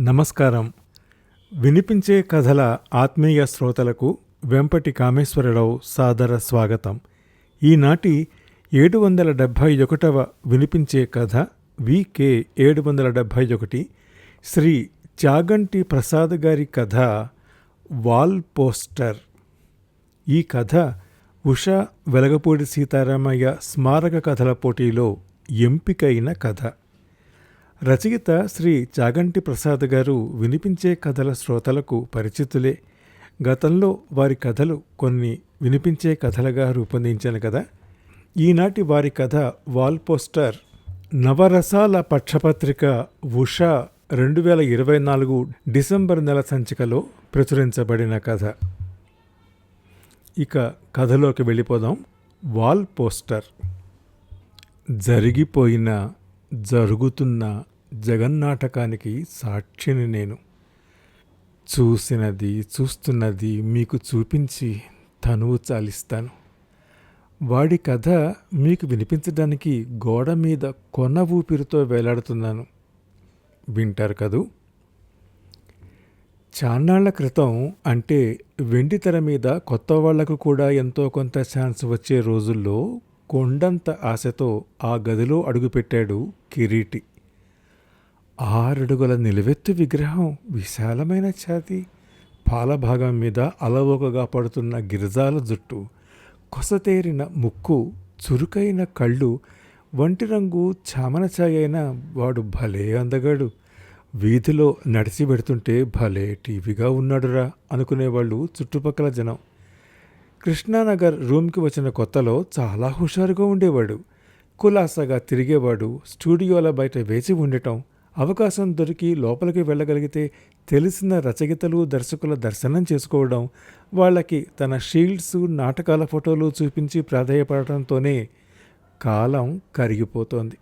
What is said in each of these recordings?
నమస్కారం. వినిపించే కథల ఆత్మీయ శ్రోతలకు వెంపటి కామేశ్వరరావు సాదర స్వాగతం. ఈనాటి ఏడు వందల డెబ్భై ఒకటవ వినిపించే కథ వికే ఏడు వందల డెబ్భై ఒకటి శ్రీ చాగంటి ప్రసాద్ గారి కథ వాల్ పోస్టర్. ఈ కథ ఉషా వెలగపూడి సీతారామయ్య స్మారక కథల పోటీలో ఎంపికైన కథ. రచయిత శ్రీ చాగంటి ప్రసాద్ గారు వినిపించే కథల శ్రోతలకు పరిచితులే. గతంలో వారి కథలు కొన్ని వినిపించే కథలుగా రూపొందించాను కదా. ఈనాటి వారి కథ వాల్ పోస్టర్. నవరసాల పక్షపత్రిక ఉషా రెండు వేల ఇరవై నాలుగు డిసెంబర్ నెల సంచికలో ప్రచురించబడిన కథ. ఇక కథలోకి వెళ్ళిపోదాం. Wall poster. జరిగిపోయిన జరుగుతున్న జగన్నాటకానికి సాక్షిని నేను. చూసినది చూస్తున్నది మీకు చూపించి తనువు చాలిస్తాను. వాడి కథ మీకు వినిపించడానికి గోడ మీద కొన ఊపిరితో వేలాడుతున్నాను. వింటారు కదూ? చాన్నాళ్ళ క్రితం అంటే వెండి తెర మీద కొత్త వాళ్ళకు కూడా ఎంతో కొంత ఛాన్స్ వచ్చే రోజుల్లో కొండంత ఆశతో ఆ గదిలో అడుగుపెట్టాడు కిరీటి. ఆరడుగుల నిలువెత్తు విగ్రహం విశాలమైన ఛాతి. పాలభాగం మీద అలవోకగా పడుతున్న గిరిజాల జుట్టు కొసతేరిన ముక్కు చురుకైన కళ్ళు వంటి రంగు చామనఛాయ అయిన వాడు భలే అందగాడు. వీధిలో నడిచి పెడుతుంటే భలే టీవీగా ఉన్నాడురా అనుకునేవాళ్ళు చుట్టుపక్కల జనం. కృష్ణానగర్ రూమ్కి వచ్చిన కొత్తలో చాలా హుషారుగా ఉండేవాడు. కులాసగా తిరిగేవాడు స్టూడియోల బయట వేచి ఉండటం అవకాశం దొరికి లోపలికి వెళ్ళగలిగితే తెలిసిన రచయితలు దర్శకుల దర్శనం చేసుకోవడం వాళ్ళకి తన షీల్డ్స్ నాటకాల ఫోటోలు చూపించి ప్రాధాయపడటంతోనే కాలం కరిగిపోతోంది.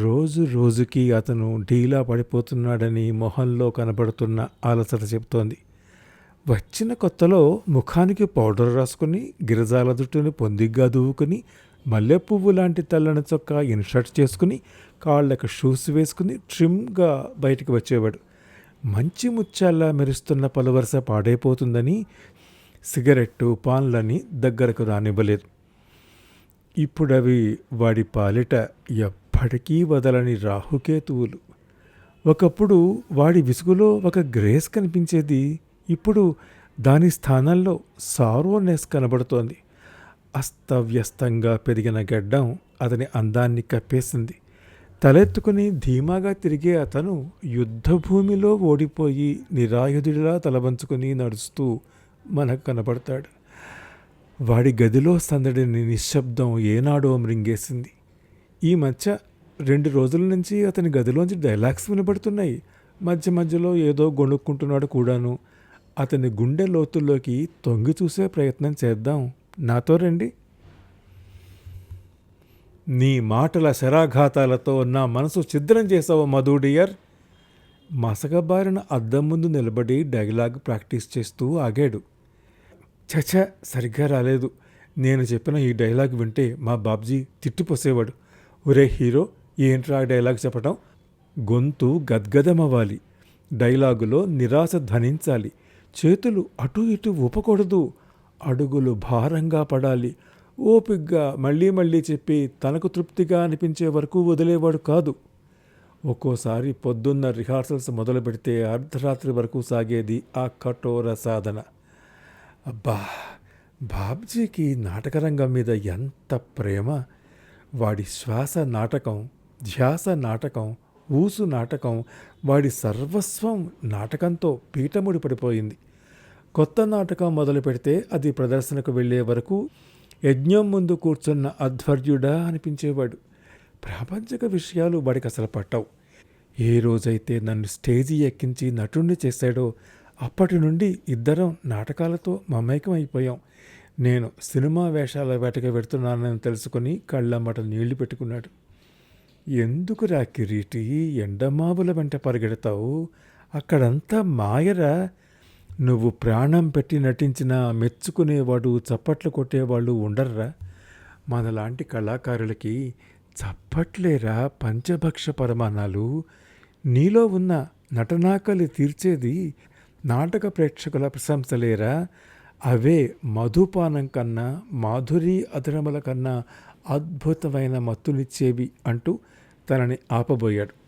రోజు రోజుకి అతను ఢీలా పడిపోతున్నాడని మొహంలో కనబడుతున్న అలసట చెబుతోంది. వచ్చిన కొత్తలో ముఖానికి పౌడర్ రాసుకుని గిరిజాల జుట్టుని పొందిగ్గా దువ్వుకుని మల్లెపువ్వు లాంటి తెల్లని చొక్కా ఇన్షర్ట్ చేసుకుని కాళ్ళకు షూస్ వేసుకుని ట్రిమ్గా బయటికి వచ్చేవాడు. మంచి ముత్యాల్లా మెరుస్తున్న పలువరస పాడైపోతుందని సిగరెట్టు పాన్లని దగ్గరకు రానివ్వలేదు. ఇప్పుడు అవి వాడి పాలిట ఎప్పటికీ వదలని రాహుకేతువులు. ఒకప్పుడు వాడి విసుగులో ఒక గ్రేస్ కనిపించేది ఇప్పుడు దాని స్థానంలో సారోనెస్ కనబడుతోంది. అస్తవ్యస్తంగా పెరిగిన గడ్డం అతని అందాన్ని కప్పేసింది. తలెత్తుకుని ధీమాగా తిరిగే అతను యుద్ధభూమిలో ఓడిపోయి నిరాయుధుడిలా తలవంచుకుని నడుస్తూ మనకు కనపడతాడు. వాడి గదిలో సందడిని నిశ్శబ్దం ఏనాడో మృంగేసింది. ఈ మధ్య రెండు రోజుల నుంచి అతని గదిలోంచి డైలాగ్స్ వినపడుతున్నాయి మధ్య మధ్యలో ఏదో గొణుక్కుంటున్నాడు కూడాను. అతని గుండె లోతుల్లోకి తొంగి చూసే ప్రయత్నం చేద్దాం. నాతో రండి. నీ మాటల శరాఘాతాలతో నా మనసు ఛిద్రం చేసావు మధుడియర్ మసకబారిన అద్దం ముందు నిలబడి డైలాగ్ ప్రాక్టీస్ చేస్తూ ఆగాడు. చచ సరిగ్గా రాలేదు. నేను చెప్పిన ఈ డైలాగ్ వింటే మా బాబ్జీ తిట్టిపోసేవాడు. ఒరే హీరో ఏంట్రా డైలాగ్ చెప్పటం? గొంతు గద్గదమవ్వాలి. డైలాగులో నిరాశ ధనించాలి చేతులు అటు ఇటు ఊపకూడదు. అడుగులు భారంగా పడాలి. ఓపిగ్గా మళ్ళీ మళ్ళీ చెప్పి తనకు తృప్తిగా అనిపించే వరకు వదిలేవాడు కాదు. ఒక్కోసారి పొద్దున్న రిహార్సల్స్ మొదలు పెడితే అర్ధరాత్రి వరకు సాగేది ఆ కఠోర సాధన. అబ్బా బాబ్జీకి నాటకరంగం మీద ఎంత ప్రేమ? వాడి శ్వాస నాటకం ధ్యాస నాటకం ఊసు నాటకం వాడి సర్వస్వం నాటకంతో పీఠముడి పడిపోయింది. కొత్త నాటకం మొదలు పెడితే అది ప్రదర్శనకు వెళ్ళే వరకు యజ్ఞం ముందు కూర్చున్న అధ్వర్యుడా అనిపించేవాడు. ప్రాపంచిక విషయాలు వాడికి అసలు పట్టవు. ఏ రోజైతే నన్ను స్టేజీ ఎక్కించి నటుణ్ణి చేశాడో అప్పటి నుండి ఇద్దరం నాటకాలతో మమైకం అయిపోయాం నేను సినిమా వేషాల వేటకి పెడుతున్నానని తెలుసుకుని కళ్ళమ్మట నీళ్ళు పెట్టుకున్నాడు. ఎందుకు రా కిరీటి ఎండమావుల వెంట పరిగెడతావు? అక్కడంతా మాయరా? నువ్వు ప్రాణం పెట్టి నటించినా మెచ్చుకునేవాడు చప్పట్లు కొట్టేవాళ్ళు ఉండర్రా. మనలాంటి కళాకారులకి చప్పట్లేరా పంచభక్ష పరమాణాలు? నీలో ఉన్న నటనాకలి తీర్చేది నాటక ప్రేక్షకుల ప్రశంసలేరా? అవే మధుపానం కన్నా మాధురి అధరముల కన్నా అద్భుతమైన మత్తునిచ్చేవి అంటూ తనని ఆపబోయాడు.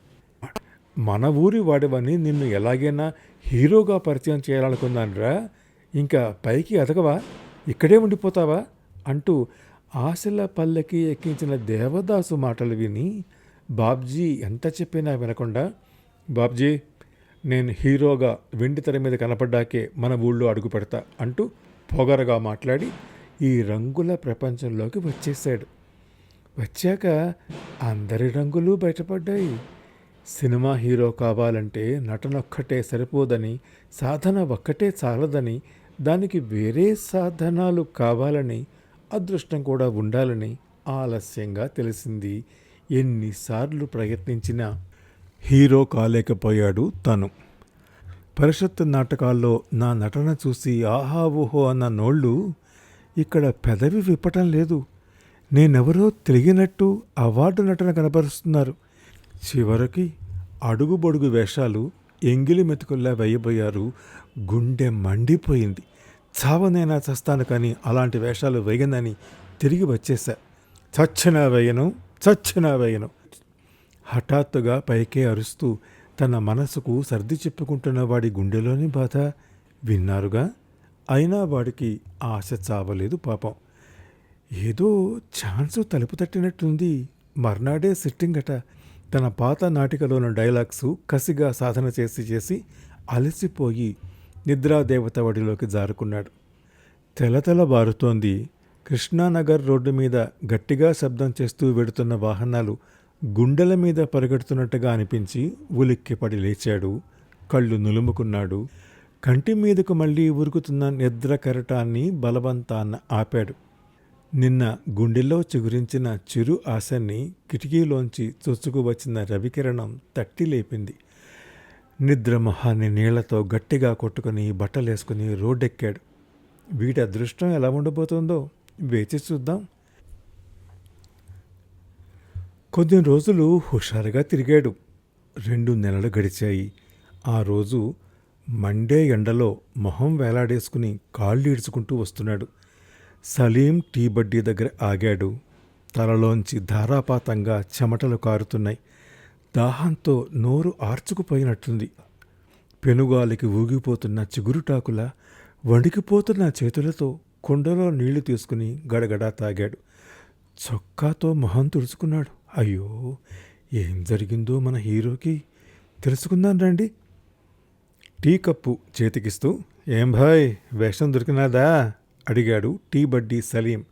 మన ఊరి వాడివని నిన్ను ఎలాగైనా హీరోగా పరిచయం చేయాలనుకున్నానురా ఇంకా పైకి ఎదగవా? ఇక్కడే ఉండిపోతావా? అంటూ ఆశల పల్లకి ఎక్కించిన దేవదాసు మాటలు విని బాబ్జీ ఎంత చెప్పినా వినకుండా బాబ్జీ నేను హీరోగా వెండి తెర మీద కనపడ్డాకే మన ఊళ్ళో అడుగు పెడతా అంటూ పొగరగా మాట్లాడి ఈ రంగుల ప్రపంచంలోకి వచ్చేసాడు వచ్చాక అందరి రంగులు బయటపడ్డాయి. సినిమా హీరో కావాలంటే నటనొక్కటే సరిపోదని సాధన ఒక్కటే చాలదని దానికి వేరే సాధనాలు కావాలని అదృష్టం కూడా ఉండాలని ఆలస్యంగా తెలిసింది. ఎన్నిసార్లు ప్రయత్నించినా హీరో కాలేకపోయాడు తను. పరిషత్ నాటకాల్లో నా నటన చూసి ఆహా ఓహో అన్న నోళ్ళు ఇక్కడ పెదవి విప్పటం లేదు. నేనెవరో తెలియనట్టు అవార్డు నటన కనపరుస్తున్నారు చివరికి అడుగుబొడుగు వేషాలు ఎంగిలి మెతుకుల్లా వేయబోయారు. గుండె మండిపోయింది. చావనైనా చస్తాను కానీ అలాంటి వేషాలు వేయనని తిరిగి వచ్చేసా చచ్చినా వేయను చచ్చినా వేయను. హఠాత్తుగా పైకే అరుస్తూ తన మనసుకు సర్ది చెప్పుకుంటున్న వాడి గుండెలోని బాధ విన్నారుగా? అయినా వాడికి ఆశ చావలేదు పాపం. ఏదో ఛాన్స్ తలుపు తట్టినట్టుంది. మర్నాడే సిట్టింగ్ అట తన పాత నాటికలోని డైలాగ్స్ కసిగా సాధన చేసి చేసి అలసిపోయి నిద్రాదేవత వడిలోకి జారుకున్నాడు. తెలతెల బారుతోంది. కృష్ణానగర్ రోడ్డు మీద గట్టిగా శబ్దం చేస్తూ వెడుతున్న వాహనాలు గుండెల మీద పరిగెడుతున్నట్టుగా అనిపించి ఉలిక్కిపడి లేచాడు. కళ్ళు నులుముకున్నాడు. కంటి మీదకు మళ్ళీ ఉరుకుతున్న నిద్ర కెరటాన్ని బలవంతాన్న ఆపాడు. నిన్న గుండెల్లో చిగురించిన చిరు ఆశని కిటికీలోంచి చొచ్చుకువచ్చిన రవికిరణం తట్టి లేపింది. నిద్ర మొహాన్ని నీళ్ళతో గట్టిగా కొట్టుకుని బట్టలేసుకుని రోడ్డెక్కాడు. వీటి అదృష్టం ఎలా ఉండబోతుందో వేచి చూద్దాం. కొద్ది రోజులు హుషారుగా తిరిగాడు. రెండు నెలలు గడిచాయి. ఆ రోజు మండే ఎండలో మొహం వేలాడేసుకుని కాళ్ళు ఈడ్చుకుంటూ వస్తున్నాడు. సలీం టీ బడ్డీ దగ్గర ఆగాడు. తలలోంచి ధారాపాతంగా చెమటలు కారుతున్నాయి. దాహంతో నోరు ఆర్చుకుపోయినట్టుంది. పెనుగాలికి ఊగిపోతున్న చిగురుటాకుల వణికిపోతున్న చేతులతో కుండలో నీళ్ళు తీసుకుని గడగడా తాగాడు. చొక్కాతో మొహం తుడుచుకున్నాడు. అయ్యో ఏం జరిగిందో మన హీరోకి? తెలుసుకుందాం రండి. టీ కప్పు చేతికిస్తూ ఏం భాయ్ వేషం దొరికినాదా? అడిగాడు. టీ బడ్డీ సలీం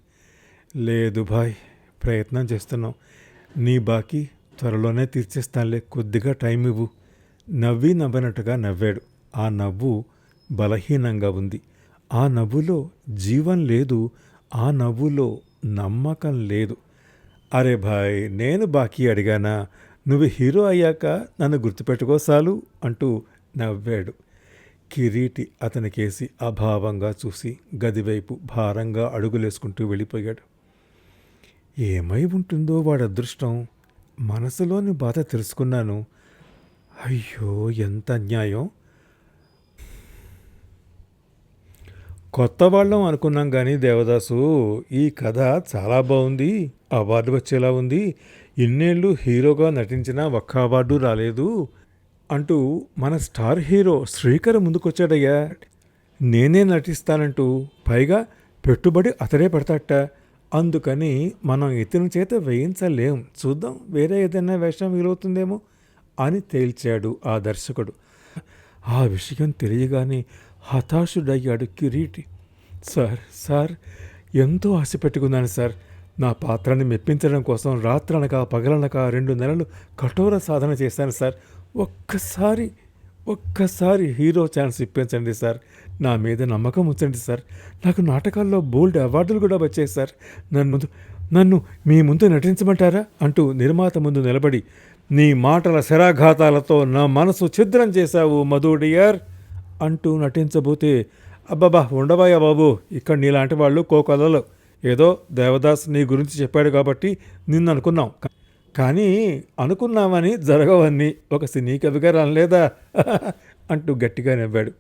లేదు భాయ్ ప్రయత్నం చేస్తున్నాం నీ బాకీ త్వరలోనే తీర్చేస్తానులే కొద్దిగా టైం ఇవ్వు. నవ్వి నవ్వనట్టుగా నవ్వాడు. ఆ నవ్వు బలహీనంగా ఉంది. ఆ నవ్వులో జీవం లేదు ఆ నవ్వులో నమ్మకం లేదు. అరే భాయ్ నేను బాకీ అడిగానా? నువ్వు హీరో అయ్యాక నన్ను గుర్తుపెట్టుకో సాలు అంటూ నవ్వాడు. కిరీటి అతనికేసి అభావంగా చూసి గదివైపు భారంగా అడుగులేసుకుంటూ వెళ్ళిపోయాడు. ఏమై ఉంటుందో వాడి అదృష్టం మనసులోని బాధ తెలుసుకున్నాను. అయ్యో ఎంత అన్యాయం. కొత్త వాళ్ళం అనుకున్నాం కానీ దేవదాసు ఈ కథ చాలా బాగుంది అవార్డు వచ్చేలా ఉంది. ఇన్నేళ్ళు హీరోగా నటించినా ఒక్క అవార్డు రాలేదు. అంటూ మన స్టార్ హీరో శ్రీకర్ ముందుకొచ్చాడయ్యా. నేనే నటిస్తానంటూ పైగా పెట్టుబడి అతడే పెడతాట అందుకని మనం ఇతని చేత వేయించలేం. చూద్దాం వేరే ఏదైనా వేషం వీలవుతుందేమో అని తేల్చాడు ఆ దర్శకుడు. ఆ విషయం తెలియగానే హతాశుడయ్యాడు కిరీటి. సార్ సార్ ఎంతో ఆశ పెట్టుకున్నాను సార్. నా పాత్రని మెప్పించడం కోసం రాత్రనక పగలనక రెండు నెలలు కఠోర సాధన చేశాను సార్. ఒక్కసారి ఒక్కసారి హీరో ఛాన్స్ ఇప్పించండి సార్. నా మీద నమ్మకం ఉంచండి సార్. నాకు నాటకాల్లో బోల్డ్ అవార్డులు కూడా వచ్చాయి సార్. నన్ను ముందు నన్ను మీ ముందు నటించమంటారా? అంటూ నిర్మాత ముందు నిలబడి నీ మాటల శరాఘాతాలతో నా మనసు ఛిద్రం చేశావు మధు డియర్ అంటూ నటించబోతే అబ్బబ్బా ఉండబాయా బాబు ఇక్కడ నీలాంటి వాళ్ళు కోకొలలు ఏదో దేవదాస్ నీ గురించి చెప్పాడు కాబట్టి నిన్ను అనుకున్నాం కానీ అనుకున్నామని జరగవన్నీ ఒక సినీ కవిగా లేదా అంటూ గట్టిగా నవ్వాడు.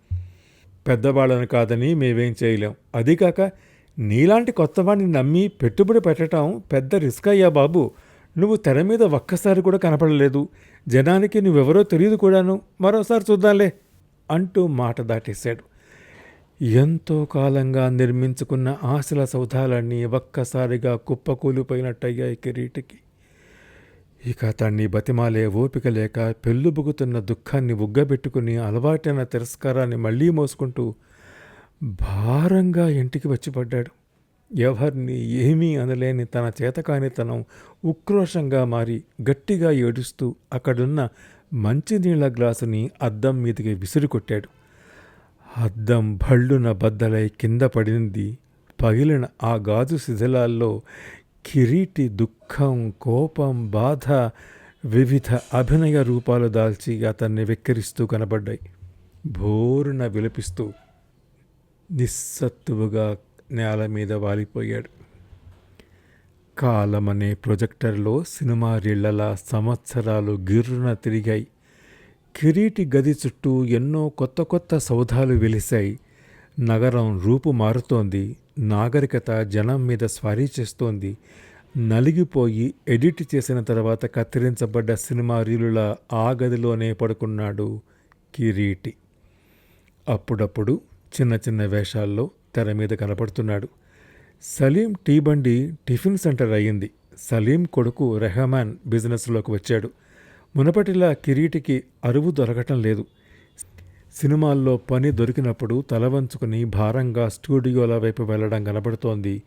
పెద్దవాళ్ళని కాదని మేమేం చేయలేం. అది కాక నీలాంటి కొత్తవాడిని నమ్మి పెట్టుబడి పెట్టడం పెద్ద రిస్క్ అయ్యా బాబు. నువ్వు తెర మీద ఒక్కసారి కూడా కనపడలేదు. జనానికి నువ్వెవరో తెలియదు కూడాను. మరోసారి చూద్దాంలే అంటూ మాట దాటేశాడు. ఎంతో కాలంగా నిర్మించుకున్న ఆశల సౌధాలన్నీ ఒక్కసారిగా కుప్పకూలిపోయినట్టయ్యాయి కిరీటికి. ఇక అతన్ని బతిమాలే ఓపిక లేక పెళ్ళుబుగుతున్న దుఃఖాన్ని ఉగ్గబెట్టుకుని అలవాటైన తిరస్కారాన్ని మళ్ళీ మోసుకుంటూ భారంగా ఇంటికి వచ్చి పడ్డాడు. ఎవరిని ఏమీ అనలేని తన చేతకానితనం ఉక్రోషంగా మారి గట్టిగా ఏడుస్తూ అక్కడున్న మంచినీళ్ళ గ్లాసుని అద్దం మీదకి విసిరికొట్టాడు. అద్దం భళ్ళున బద్దలై కింద పడింది పగిలిన ఆ గాజు శిథిలాల్లో కిరీటి దుఃఖం కోపం బాధ వివిధ అభినయ రూపాలు దాల్చి అతన్ని వెక్కిరిస్తూ కనబడ్డాయి. భోరున విలపిస్తూ నిస్సత్తువుగా నేల మీద వాలిపోయాడు. కాలమనే ప్రొజెక్టర్లో సినిమా రీళ్ళలా సంవత్సరాలు గిర్రున తిరిగాయి. కిరీటి గది చుట్టూ ఎన్నో కొత్త కొత్త సౌధాలు వెలిశాయి. నగరం రూపు మారుతోంది నాగరికత జనం మీద స్వారీ చేస్తోంది. నలిగిపోయి ఎడిట్ చేసిన తర్వాత కత్తిరించబడ్డ సినిమా రీలుల ఆ గదిలోనే పడుకున్నాడు కిరీటి. అప్పుడప్పుడు చిన్న చిన్న వేషాల్లో తెర మీద కనపడుతున్నాడు. సలీం టీ బండి టిఫిన్ సెంటర్ అయ్యింది. సలీం కొడుకు రెహమాన్ బిజినెస్లోకి వచ్చాడు. మునపటిలా కిరీటికి అరువు దొరకటం లేదు. సినిమాల్లో పని దొరికినప్పుడు తలవంచుకుని భారంగా స్టూడియోల వైపు వెళ్ళడం కనబడుతోంది.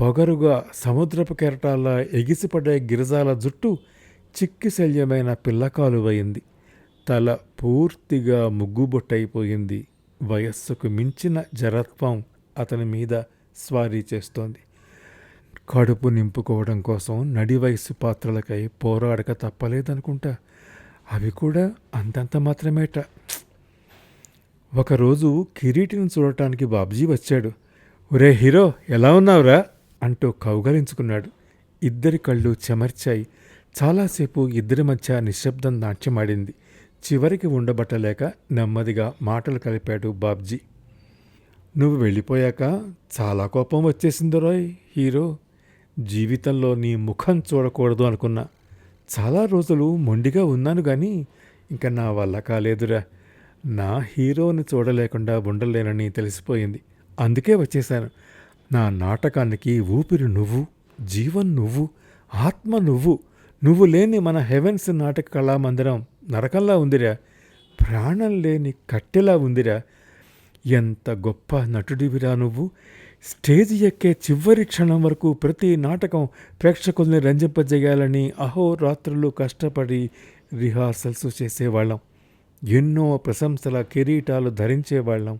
పొగరుగా సముద్రపు కెరటాల ఎగిసిపడే గిరిజాల జుట్టు చిక్కిశల్యమైన పిల్లకాలువయింది తల పూర్తిగా ముగ్గుబొట్టయిపోయింది. వయస్సుకు మించిన జరత్వం అతని మీద స్వారీ చేస్తోంది. కడుపు నింపుకోవడం కోసం నడి వయసు పాత్రలకై పోరాడక తప్పలేదనుకుంటా. అవి కూడా అంతంత మాత్రమేట. ఒకరోజు కిరీటిని చూడటానికి బాబ్జీ వచ్చాడు. ఒరే హీరో ఎలా ఉన్నావురా? అంటూ కౌగలించుకున్నాడు. ఇద్దరి కళ్ళు చెమర్చాయి. చాలాసేపు ఇద్దరి మధ్య నిశ్శబ్దం నాట్యమాడింది. చివరికి ఉండబట్టలేక నెమ్మదిగా మాటలు కలిపాడు బాబ్జీ. నువ్వు వెళ్ళిపోయాక చాలా కోపం వచ్చేసింది రోయ్ హీరో. జీవితంలో నీ ముఖం చూడకూడదు అనుకున్నా. చాలా రోజులు మొండిగా ఉన్నాను కానీ ఇంకా నా వల్ల కాలేదురా. నా హీరోని చూడలేకుండా ఉండలేనని తెలిసిపోయింది. అందుకే వచ్చేశాను. నా నాటకానికి ఊపిరి నువ్వు జీవన్ నువ్వు ఆత్మ నువ్వు నువ్వు లేని మన హెవెన్స్ నాటక కళామందిరం నరకంలా ఉందిరా. ప్రాణం లేని కట్టెలా ఉందిరా. ఎంత గొప్ప నటుడివిరా నువ్వు. స్టేజ్ ఎక్కే చివరి క్షణం వరకు ప్రతి నాటకం ప్రేక్షకుల్ని రంజింపజేయాలని అహోరాత్రులు కష్టపడి రిహార్సల్స్ చేసేవాళ్ళం. ఎన్నో ప్రశంసల కిరీటాలు ధరించేవాళ్ళం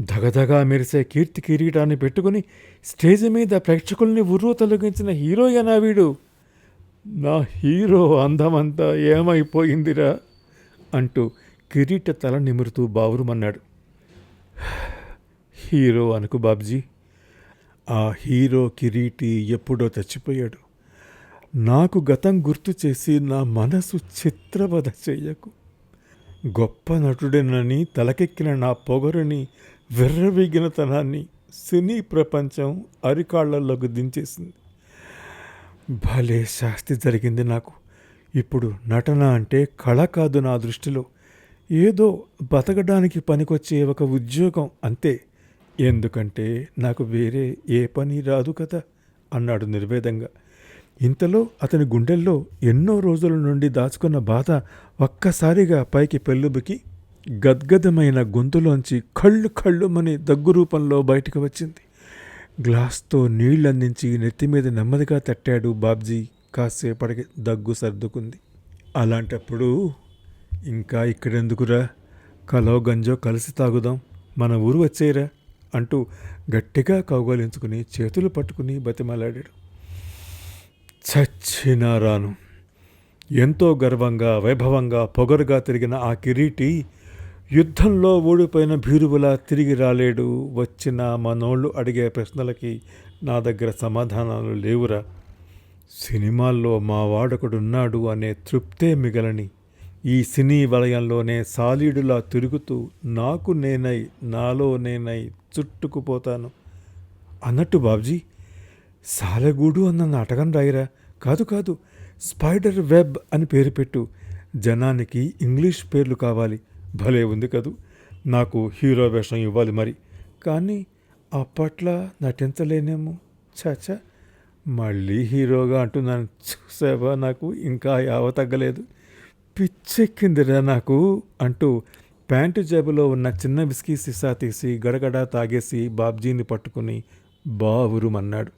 ధగధగా మెరిసే కీర్తి కిరీటాన్ని పెట్టుకుని స్టేజ్ మీద ప్రేక్షకుల్ని ఉర్రు తొలగించిన హీరోయేనా వీడు? నా హీరో అందమంతా ఏమైపోయిందిరా? అంటూ కిరీట తల నిమురుతూ బావురుమన్నాడు. హీరో అనుకు బాబ్జీ ఆ హీరో కిరీటి ఎప్పుడో చచ్చిపోయాడు. నాకు గతం గుర్తు చేసి నా మనసు చిత్రవధ చెయ్యకు. గొప్ప నటుడేనని తలకెక్కిన నా పొగరుని విర్రవీగినతనాన్ని సినీ ప్రపంచం అరికాళ్ళలోకి దించేసింది. భలే శాస్తి జరిగింది నాకు. ఇప్పుడు నటన అంటే కళ కాదు నా దృష్టిలో. ఏదో బతకడానికి పనికొచ్చే ఒక ఉద్యోగం అంతే. ఎందుకంటే నాకు వేరే ఏ పని రాదు కదా అన్నాడు నిర్వేదంగా. ఇంతలో అతని గుండెల్లో ఎన్నో రోజుల నుండి దాచుకున్న బాధ ఒక్కసారిగా పైకి పెళ్ళుబుకి గద్గదమైన గొంతులోంచి కళ్ళు కళ్ళుమని దగ్గు రూపంలో బయటకు వచ్చింది. గ్లాస్తో నీళ్ళందించి నెత్తిమీద నెమ్మదిగా తట్టాడు బాబ్జీ. కాసేపటికి దగ్గు సర్దుకుంది. అలాంటప్పుడు ఇంకా ఇక్కడెందుకురా? కలో గంజో కలిసి తాగుదాం. మన ఊరు వచ్చేరా అంటూ గట్టిగా కౌగలించుకుని చేతులు పట్టుకుని బతిమలాడాడు. చచ్చినారాను. ఎంతో గర్వంగా వైభవంగా పొగరుగా తిరిగిన ఆ కిరీటి యుద్ధంలో ఓడిపోయిన భీరువులా తిరిగి రాలేడు వచ్చిన మనోళ్ళు అడిగే ప్రశ్నలకి నా దగ్గర సమాధానాలు లేవురా. సినిమాల్లో మా వాడొకడున్నాడు అనే తృప్తే మిగలని. ఈ సినీ వలయంలోనే సాలీడులా తిరుగుతూ నాకు నేనై నాలో నేనై చుట్టుకుపోతాను. అన్నట్టు బాబ్జీ సాలెగూడు అన్న నాటకం రాయిరా. కాదు కాదు. స్పైడర్ వెబ్ అని పేరు పెట్టు. జనానికి ఇంగ్లీష్ పేర్లు కావాలి. భలే ఉంది కదూ. నాకు హీరో వేషం ఇవ్వాలి మరి. కానీ అప్పట్లో నటించలేనేమో. చాచా మళ్ళీ హీరోగా అంటున్నాను. చూసావా నాకు ఇంకా యావ తగ్గలేదు. పిచ్చెక్కిందిరా నాకు అంటూ ప్యాంటు జేబులో ఉన్న చిన్న విస్కీ సిసా తీసి గడగడ తాగేసి బాబ్జీని పట్టుకుని బావురుమన్నాడు.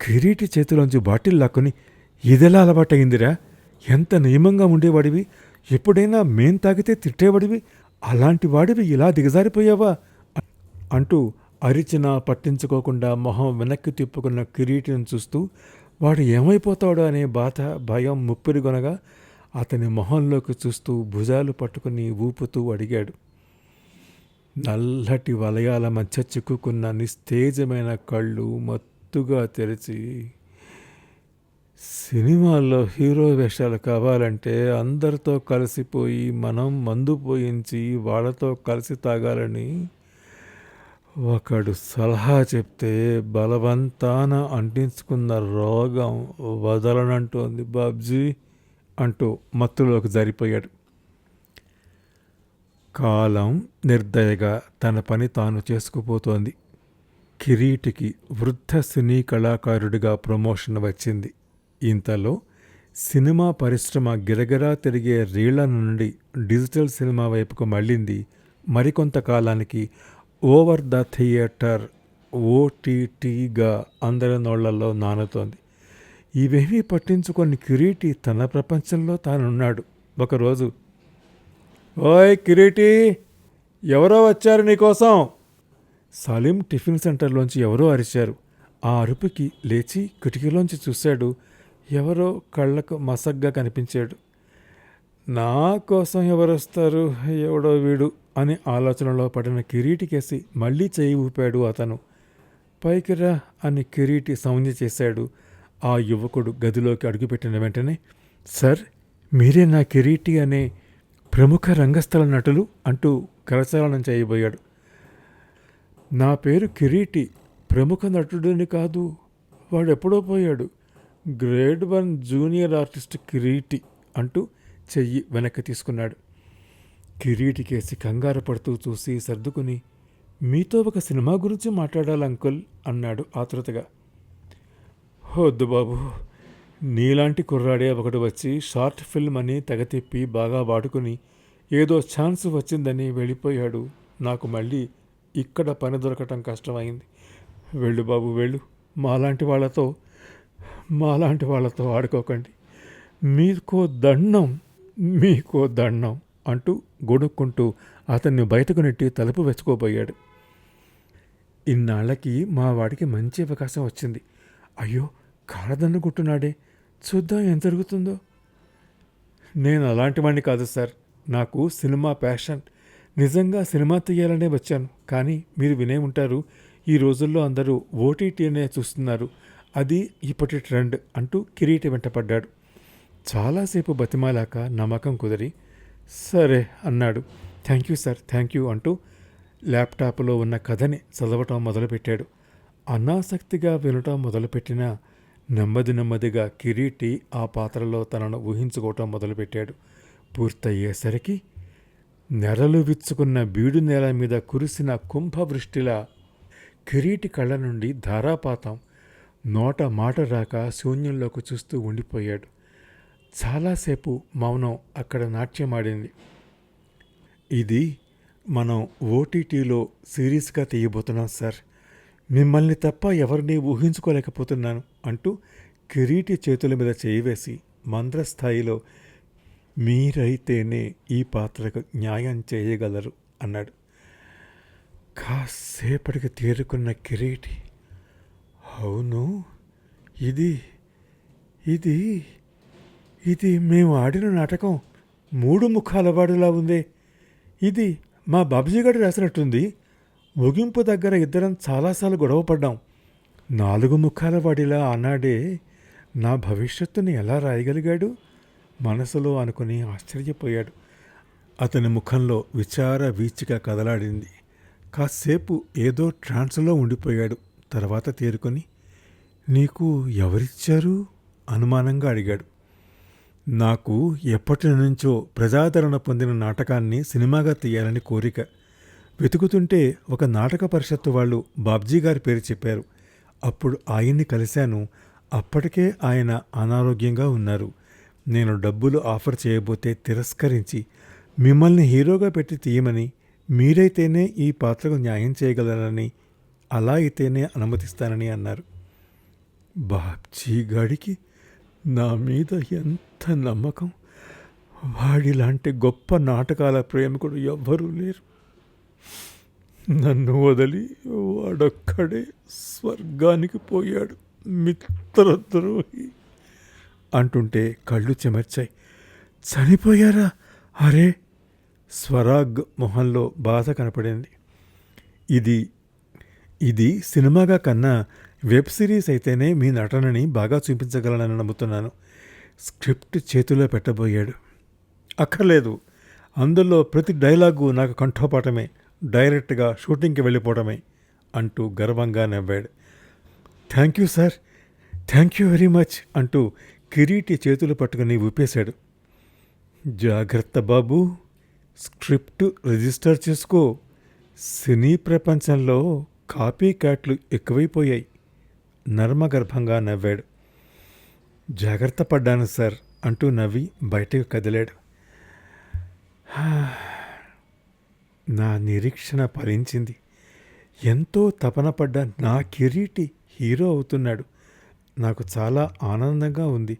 కిరీటి చేతిలోంచి బాటిల్ లాక్కొని ఇదెలా అలవాటయిందిరా? ఎంత నియమంగా ఉండేవాడివి? ఎప్పుడైనా మేం తాగితే తిట్టేవాడివి? అలాంటి వాడివి ఇలా దిగజారిపోయావా? అంటూ అరిచినా పట్టించుకోకుండా మొహం వెనక్కి తిప్పుకున్న కిరీటిని చూస్తూ వాడు ఏమైపోతాడో అనే బాధ భయం ముప్పిరిగొనగా అతని మొహంలోకి చూస్తూ భుజాలు పట్టుకుని ఊపుతూ అడిగాడు. నల్లటి వలయాల మధ్య చిక్కుకున్న నిస్తేజమైన కళ్ళు మత్తుగా తెరిచి సినిమాల్లో హీరో వేషాలు కావాలంటే అందరితో కలిసిపోయి మనం మందు పోయించి వాళ్ళతో కలిసి తాగాలని ఒకడు సలహా చెప్తే బలవంతాన అంటించుకున్న రోగం వదలనంటోంది బాబ్జీ అంటూ మత్తులోకి జరిపోయాడు. కాలం నిర్దయగా తన పని తాను చేసుకుపోతోంది. కిరీటికి వృద్ధ సినీ కళాకారుడిగా ప్రమోషన్ వచ్చింది. ఇంతలో సినిమా పరిశ్రమ గిరగిరా తిరిగే రీళ్ళ నుండి డిజిటల్ సినిమా వైపుకు మళ్ళింది. మరికొంతకాలానికి ఓవర్ ద థియేటర్ ఓటీటీగా అందరి నోళ్ళలో నానుతోంది. ఇవేమీ పట్టించుకొని కిరీటి తన ప్రపంచంలో తానున్నాడు. ఒకరోజు ఓయ్ కిరీటి ఎవరో వచ్చారు నీకోసం సలీం టిఫిన్ సెంటర్లోంచి ఎవరో అరిచారు. ఆ అరుపుకి లేచి కిటికీలోంచి చూశాడు. ఎవరో కళ్ళకు మసగ్గా కనిపించాడు. నా కోసం ఎవరొస్తారు? ఎవడో వీడు అని ఆలోచనలో పడిన కిరీటికేసి మళ్ళీ చేయి ఊపాడు అతను. పైకిరా అని కిరీటి సౌంజ్ఞ చేశాడు. ఆ యువకుడు గదిలోకి అడుగుపెట్టిన వెంటనే సార్ మీరే నా కిరీటి అనే ప్రముఖ రంగస్థల నటులు? అంటూ కరచాలనం చేయబోయాడు. నా పేరు కిరీటి. ప్రముఖ నటుడిని కాదు వాడెప్పుడో పోయాడు. Grade one junior artist Kireeti అంటూ చెయ్యి వెనక్కి తీసుకున్నాడు. కిరీటికేసి కంగారు పడుతూ చూసి సర్దుకుని మీతో ఒక సినిమా గురించి మాట్లాడాలి అంకుల్ అన్నాడు ఆతృతగా. వద్దు బాబు. నీలాంటి కుర్రాడే ఒకడు వచ్చి షార్ట్ ఫిల్మ్ అని తెగతిప్పి బాగా వాడుకుని ఏదో ఛాన్స్ వచ్చిందని వెళ్ళిపోయాడు. నాకు మళ్ళీ ఇక్కడ పని దొరకటం కష్టమైంది. వెళ్ళు బాబు వెళ్ళు. మాలాంటి వాళ్ళతో మాలాంటి వాళ్ళతో ఆడుకోకండి. మీకో దండం మీకో దండం అంటూ గొడుక్కుంటూ అతన్ని బయటకు నెట్టి తలుపు వెచ్చుకోబోయాడు ఇన్నాళ్ళకి మా వాడికి మంచి అవకాశం వచ్చింది. అయ్యో కాలదన్నుకుంటున్నాడే చూద్దాం ఏం జరుగుతుందో. నేను అలాంటి వాడిని కాదు సార్. నాకు సినిమా ప్యాషన్ నిజంగా సినిమా తీయాలనే వచ్చాను. కానీ మీరు వినే ఉంటారు ఈ రోజుల్లో అందరూ ఓటీటీనే చూస్తున్నారు. అది ఇప్పటి ట్రెండ్ అంటూ కిరీటి వెంటపడ్డాడు చాలాసేపు బతిమాలాక నమ్మకం కుదిరి సరే అన్నాడు. Thank you sir thank you అంటూ ల్యాప్టాప్లో ఉన్న కథని చదవటం మొదలుపెట్టాడు. అనాసక్తిగా వినటం మొదలుపెట్టిన నెమ్మది నెమ్మదిగా కిరీటి ఆ పాత్రలో తనను ఊహించుకోవటం మొదలుపెట్టాడు. పూర్తయ్యేసరికి నెరలు విచ్చుకున్న బీడు నేల మీద కురిసిన కుంభవృష్టిలా కిరీటి కళ్ళ నుండి ధారాపాతం నోట మాట రాక శూన్యంలోకి చూస్తూ ఉండిపోయాడు. చాలాసేపు మౌనం అక్కడ నాట్యమాడింది. ఇది మనం ఓటీటీలో సిరీస్గా తీయబోతున్నాం సార్. మిమ్మల్ని తప్ప ఎవరిని ఊహించుకోలేకపోతున్నాను అంటూ కిరీటి చేతుల మీద చేయివేసి మంద్రస్థాయిలో మీరైతేనే ఈ పాత్రకు న్యాయం చేయగలరు అన్నాడు. కాసేపటికి తేరుకున్న కిరీటి. అవును ఇది ఇది ఇది మేము ఆడిన నాటకం మూడు ముఖాల వాడిలా ఉందే. ఇది మా బాబుజీ గారు రాసినట్టుంది. ముగింపు దగ్గర ఇద్దరం చాలాసార్లు గొడవ పడ్డాం. నాలుగు ముఖాల వాడిలా ఆనాడే నా భవిష్యత్తుని ఎలా రాయగలిగాడు? మనసులో అనుకుని ఆశ్చర్యపోయాడు. అతని ముఖంలో విచార వీచిక కదలాడింది. కాసేపు ఏదో ట్రాన్స్లో ఉండిపోయాడు. తర్వాత తేరుకొని నీకు ఎవరిచ్చారు? అనుమానంగా అడిగాడు. నాకు ఎప్పటి నుంచో ప్రజాదరణ పొందిన నాటకాన్ని సినిమాగా తీయాలని కోరిక. వెతుకుతుంటే ఒక నాటక పరిషత్తు వాళ్ళు బాబ్జీ గారి పేరు చెప్పారు. అప్పుడు ఆయన్ని కలిశాను. అప్పటికే ఆయన అనారోగ్యంగా ఉన్నారు. నేను డబ్బులు ఆఫర్ చేయబోతే తిరస్కరించి మిమ్మల్ని హీరోగా పెట్టి తీయమని మీరైతేనే ఈ పాత్రకు న్యాయం చేయగలరని అలా అయితేనే అనుమతిస్తానని అన్నారు. బాబ్జీ గాడికి నా మీద ఎంత నమ్మకం? వాడిలాంటి గొప్ప నాటకాల ప్రేమికుడు ఎవ్వరూ లేరు. నన్ను వదిలి వాడొక్కడే స్వర్గానికి పోయాడు మిత్రద్రోహి అంటుంటే కళ్ళు చెమర్చాయి. చనిపోయారా? అరే! స్వరాగ్ మొహంలో బాధ కనపడింది. ఇది ఇది సినిమాగా కన్నా వెబ్ సిరీస్ అయితేనే మీ నటనని బాగా చూపించగలనని నమ్ముతున్నాను. స్క్రిప్ట్ చేతిలో పెట్టబోయాడు. అక్కర్లేదు. అందులో ప్రతి డైలాగు నాకు కంఠోపాఠమే. డైరెక్ట్గా షూటింగ్కి వెళ్ళిపోవడమే అంటూ గర్వంగా నవ్వాడు. Thank you sir. Thank you very much అంటూ కిరీటి చేతులు పట్టుకుని ఊపేశాడు. జాగ్రత్త బాబు స్క్రిప్ట్ రిజిస్టర్ చేసుకో. సినీ ప్రపంచంలో కాపీ క్యాట్లు ఎక్కువైపోయాయి. నర్మగర్భంగా నవ్వాడు. జాగ్రత్త పడ్డాను సార్ అంటూ నవ్వి బయటకు కదిలాడు. హా, నా నిరీక్షణ ఫలించింది. ఎంతో తపన పడ్డ నా కిరీటి హీరో అవుతున్నాడు. నాకు చాలా ఆనందంగా ఉంది.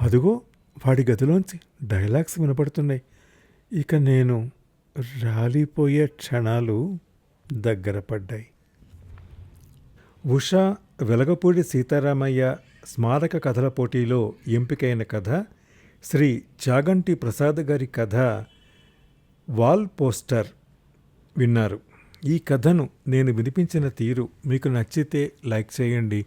అదుగో వాడి గదిలోంచి డైలాగ్స్ వినపడుతున్నాయి. ఇక నేను రాలిపోయే క్షణాలు దగ్గర పడ్డాయి. ఉషా వెలగపూడి సీతారామయ్య స్మారక కథల పోటీలో ఎంపికైన కథ శ్రీ చాగంటి ప్రసాద్ గారి కథ వాల్ పోస్టర్ విన్నారు. ఈ కథను నేను వినిపించిన తీరు మీకు నచ్చితే లైక్ చేయండి.